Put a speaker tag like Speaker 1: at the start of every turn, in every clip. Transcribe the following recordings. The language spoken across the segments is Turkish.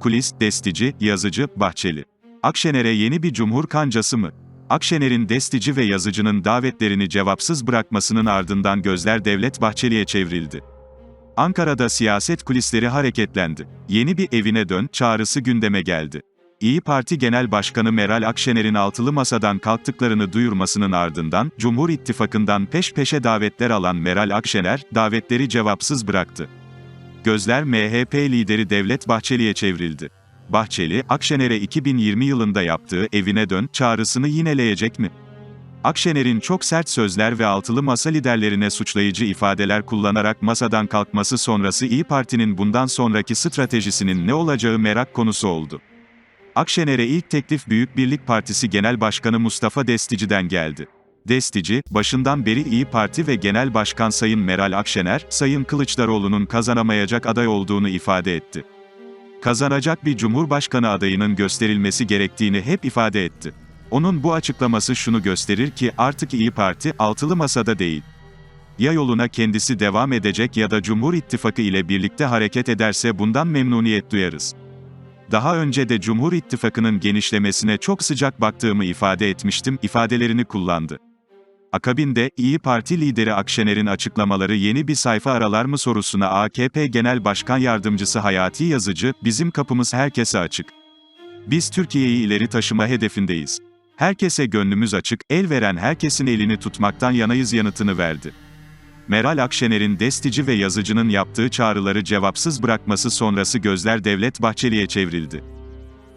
Speaker 1: Kulis, Destici, Yazıcı, Bahçeli. Akşener'e yeni bir cumhur kancası mı? Akşener'in Destici ve Yazıcı'nın davetlerini cevapsız bırakmasının ardından gözler Devlet Bahçeli'ye çevrildi. Ankara'da siyaset kulisleri hareketlendi. Yeni bir evine dön çağrısı gündeme geldi. İyi Parti Genel Başkanı Meral Akşener'in altılı masadan kalktıklarını duyurmasının ardından, Cumhur İttifakı'ndan peş peşe davetler alan Meral Akşener, davetleri cevapsız bıraktı. Gözler MHP lideri Devlet Bahçeli'ye çevrildi. Bahçeli, Akşener'e 2020 yılında yaptığı evine dön çağrısını yineleyecek mi? Akşener'in çok sert sözler ve altılı masa liderlerine suçlayıcı ifadeler kullanarak masadan kalkması sonrası İyi Parti'nin bundan sonraki stratejisinin ne olacağı merak konusu oldu. Akşener'e ilk teklif Büyük Birlik Partisi Genel Başkanı Mustafa Destici'den geldi. Destici, başından beri İyi Parti ve Genel Başkan Sayın Meral Akşener, Sayın Kılıçdaroğlu'nun kazanamayacak aday olduğunu ifade etti. Kazanacak bir Cumhurbaşkanı adayının gösterilmesi gerektiğini hep ifade etti. Onun bu açıklaması şunu gösterir ki artık İyi Parti altılı masada değil. Ya yoluna kendisi devam edecek ya da Cumhur İttifakı ile birlikte hareket ederse bundan memnuniyet duyarız. Daha önce de Cumhur İttifakı'nın genişlemesine çok sıcak baktığımı ifade etmiştim ifadelerini kullandı. Akabinde, İyi Parti lideri Akşener'in açıklamaları yeni bir sayfa aralar mı sorusuna AKP Genel Başkan Yardımcısı Hayati Yazıcı, bizim kapımız herkese açık. Biz Türkiye'yi ileri taşıma hedefindeyiz. Herkese gönlümüz açık, el veren herkesin elini tutmaktan yanayız yanıtını verdi. Meral Akşener'in destici ve yazıcının yaptığı çağrıları cevapsız bırakması sonrası gözler Devlet Bahçeli'ye çevrildi.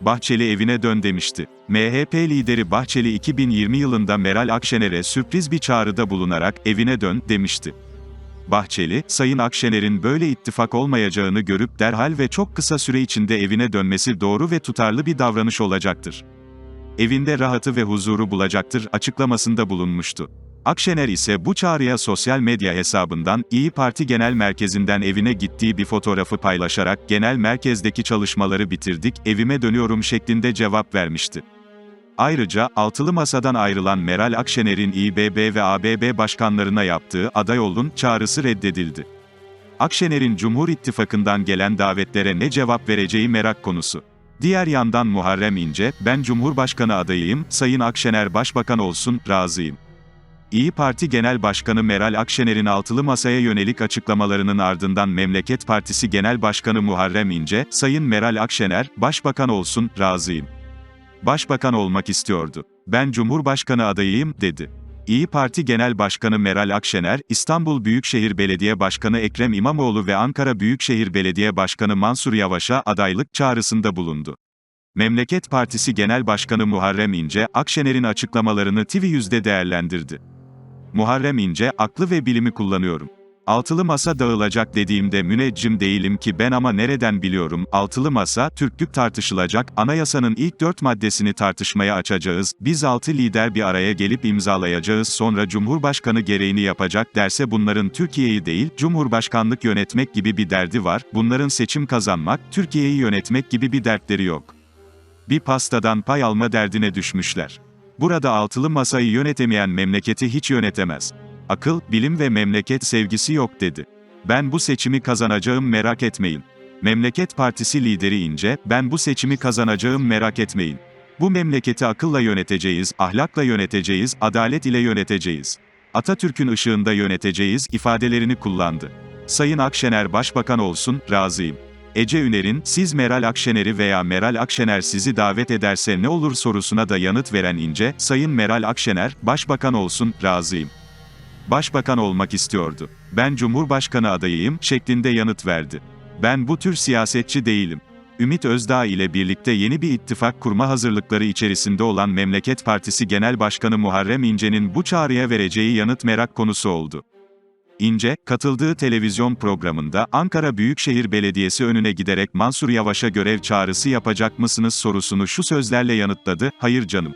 Speaker 1: Bahçeli evine dön demişti. MHP lideri Bahçeli 2020 yılında Meral Akşener'e sürpriz bir çağrıda bulunarak evine dön demişti. Bahçeli, Sayın Akşener'in böyle ittifak olmayacağını görüp derhal ve çok kısa süre içinde evine dönmesi doğru ve tutarlı bir davranış olacaktır. Evinde rahatı ve huzuru bulacaktır açıklamasında bulunmuştu. Akşener ise bu çağrıya sosyal medya hesabından İyi Parti Genel Merkezi'nden evine gittiği bir fotoğrafı paylaşarak genel merkezdeki çalışmaları bitirdik, evime dönüyorum şeklinde cevap vermişti. Ayrıca, altılı masadan ayrılan Meral Akşener'in İBB ve ABB başkanlarına yaptığı aday olun çağrısı reddedildi. Akşener'in Cumhur İttifakı'ndan gelen davetlere ne cevap vereceği merak konusu. Diğer yandan Muharrem İnce, ben Cumhurbaşkanı adayıyım, Sayın Akşener Başbakan olsun, razıyım. İyi Parti Genel Başkanı Meral Akşener'in altılı masaya yönelik açıklamalarının ardından Memleket Partisi Genel Başkanı Muharrem İnce, Sayın Meral Akşener, Başbakan olsun, razıyım. Başbakan olmak istiyordu. Ben Cumhurbaşkanı adayıyım, dedi. İyi Parti Genel Başkanı Meral Akşener, İstanbul Büyükşehir Belediye Başkanı Ekrem İmamoğlu ve Ankara Büyükşehir Belediye Başkanı Mansur Yavaş'a adaylık çağrısında bulundu. Memleket Partisi Genel Başkanı Muharrem İnce, Akşener'in açıklamalarını TV100'de değerlendirdi. Muharrem İnce, aklı ve bilimi kullanıyorum. Altılı masa dağılacak dediğimde müneccim değilim ki ben ama nereden biliyorum, altılı masa, Türklük tartışılacak, anayasanın ilk dört maddesini tartışmaya açacağız, biz altı lider bir araya gelip imzalayacağız sonra Cumhurbaşkanı gereğini yapacak derse bunların Türkiye'yi değil, Cumhurbaşkanlık yönetmek gibi bir derdi var, bunların seçim kazanmak, Türkiye'yi yönetmek gibi bir dertleri yok. Bir pastadan pay alma derdine düşmüşler. Burada altılı masayı yönetemeyen memleketi hiç yönetemez. Akıl, bilim ve memleket sevgisi yok dedi. Ben bu seçimi kazanacağım merak etmeyin. Memleket Partisi lideri İnce, ben bu seçimi kazanacağım merak etmeyin. Bu memleketi akılla yöneteceğiz, ahlakla yöneteceğiz, adalet ile yöneteceğiz. Atatürk'ün ışığında yöneteceğiz ifadelerini kullandı. Sayın Akşener başbakan olsun, razıyım. Ece Üner'in, siz Meral Akşener'i veya Meral Akşener sizi davet ederse ne olur sorusuna da yanıt veren İnce, Sayın Meral Akşener, başbakan olsun, razıyım. Başbakan olmak istiyordu. Ben Cumhurbaşkanı adayıyım, şeklinde yanıt verdi. Ben bu tür siyasetçi değilim. Ümit Özdağ ile birlikte yeni bir ittifak kurma hazırlıkları içerisinde olan Memleket Partisi Genel Başkanı Muharrem İnce'nin bu çağrıya vereceği yanıt merak konusu oldu. İnce, katıldığı televizyon programında Ankara Büyükşehir Belediyesi önüne giderek Mansur Yavaş'a görev çağrısı yapacak mısınız sorusunu şu sözlerle yanıtladı, hayır canım.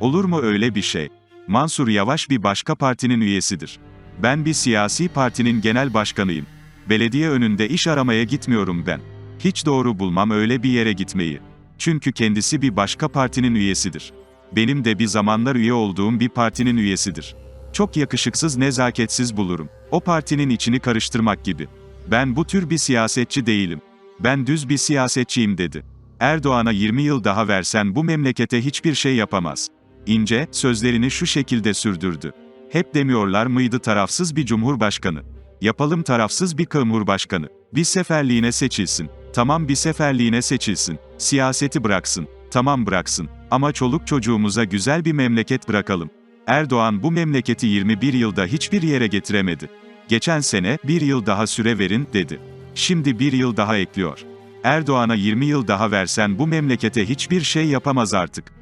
Speaker 1: Olur mu öyle bir şey? Mansur Yavaş bir başka partinin üyesidir. Ben bir siyasi partinin genel başkanıyım. Belediye önünde iş aramaya gitmiyorum ben. Hiç doğru bulmam öyle bir yere gitmeyi. Çünkü kendisi bir başka partinin üyesidir. Benim de bir zamanlar üye olduğum bir partinin üyesidir. Çok yakışıksız nezaketsiz bulurum. O partinin içini karıştırmak gibi. Ben bu tür bir siyasetçi değilim. Ben düz bir siyasetçiyim dedi. Erdoğan'a 20 yıl daha versen bu memlekete hiçbir şey yapamaz. İnce, sözlerini şu şekilde sürdürdü. Hep demiyorlar mıydı tarafsız bir cumhurbaşkanı? Yapalım tarafsız bir cumhurbaşkanı. Bir seferliğine seçilsin. Tamam bir seferliğine seçilsin. Siyaseti bıraksın. Tamam bıraksın. Ama çoluk çocuğumuza güzel bir memleket bırakalım. Erdoğan bu memleketi 21 yılda hiçbir yere getiremedi. Geçen sene, bir yıl daha süre verin, dedi. Şimdi bir yıl daha ekliyor. Erdoğan'a 20 yıl daha versen bu memlekete hiçbir şey yapamaz artık.